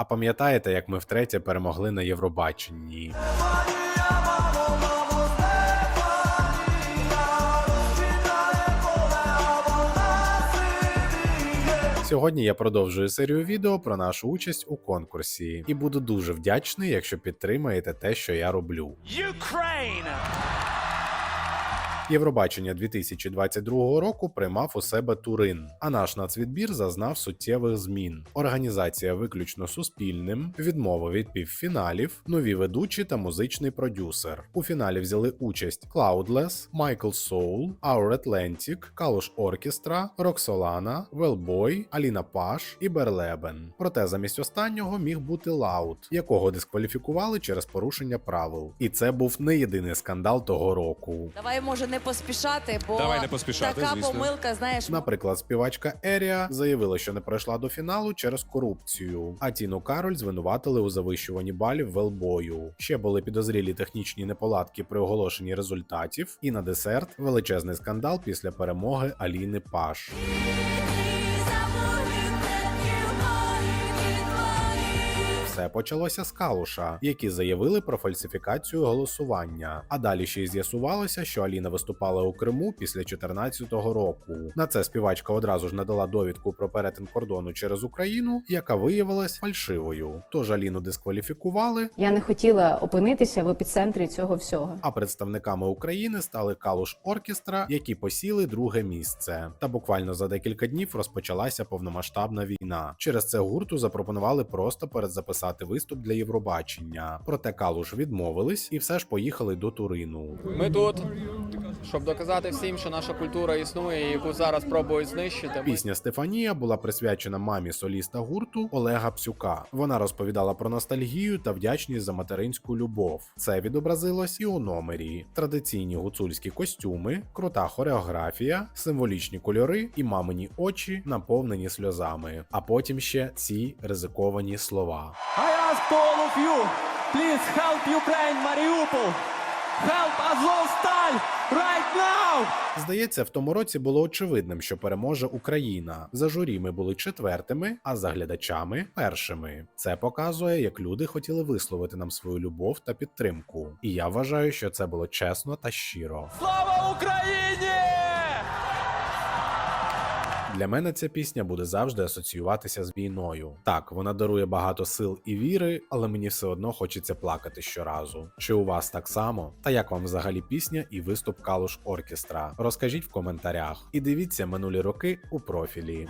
А пам'ятаєте, як ми втретє перемогли на Євробаченні? Сьогодні я продовжую серію відео про нашу участь у конкурсі і буду дуже вдячний, якщо підтримаєте те, що я роблю. Ukraine! Євробачення 2022 року приймав у себе Турин, а наш нацвідбір зазнав суттєвих змін. Організація виключно суспільним, відмова від півфіналів, нові ведучі та музичний продюсер. У фіналі взяли участь Cloudless, Michael Soul, Our Atlantic, Калуш Оркестра, Роксолана, Велбой, Аліна Паш і Берлебен. Проте замість останнього міг бути Лаут, якого дискваліфікували через порушення правил. І це був не єдиний скандал того року. Давай може не поспішати, бо Давай не поспішати, така звісно. помилка, знаєш, Наприклад, співачка Ерія заявила, що не пройшла до фіналу через корупцію, а Тіну Кароль звинуватили у завищуванні балів велбою. Ще були підозрілі технічні неполадки при оголошенні результатів, і на десерт величезний скандал після перемоги Аліни Паш. Все почалося з Калуша, які заявили про фальсифікацію голосування. А далі ще й з'ясувалося, що Аліна виступала у Криму після 2014 року. На це співачка одразу ж надала довідку про перетин кордону через Україну, яка виявилась фальшивою. Тож Аліну дискваліфікували. Я не хотіла опинитися в епіцентрі цього всього. А представниками України стали Калуш Оркестра, які посіли друге місце. Та буквально за декілька днів розпочалася повномасштабна війна. Через це гурту запропонували просто передзаписати виступ для Євробачення. Проте Калуш відмовились і все ж поїхали до Турину. Ми тут, щоб доказати всім, що наша культура існує, яку зараз пробують знищити. Пісня Стефанія була присвячена мамі соліста гурту Олега Псюка. Вона розповідала про ностальгію та вдячність за материнську любов. Це відобразилось і у номері: традиційні гуцульські костюми, крута хореографія, символічні кольори і мамині очі, наповнені сльозами. А потім ще ці ризиковані слова. I ask all of you, please help Ukraine, Mariupol! Help Azovstal right now! Здається, в тому році було очевидним, що переможе Україна. За журі ми були четвертими, а за глядачами першими. Це показує, як люди хотіли висловити нам свою любов та підтримку. І я вважаю, що це було чесно та щиро. Слава Україні! Для мене ця пісня буде завжди асоціюватися з війною. Так, вона дарує багато сил і віри, але мені все одно хочеться плакати щоразу. Чи у вас так само? Та як вам взагалі пісня і виступ Калуш Оркестра? Розкажіть в коментарях і дивіться минулі роки у профілі.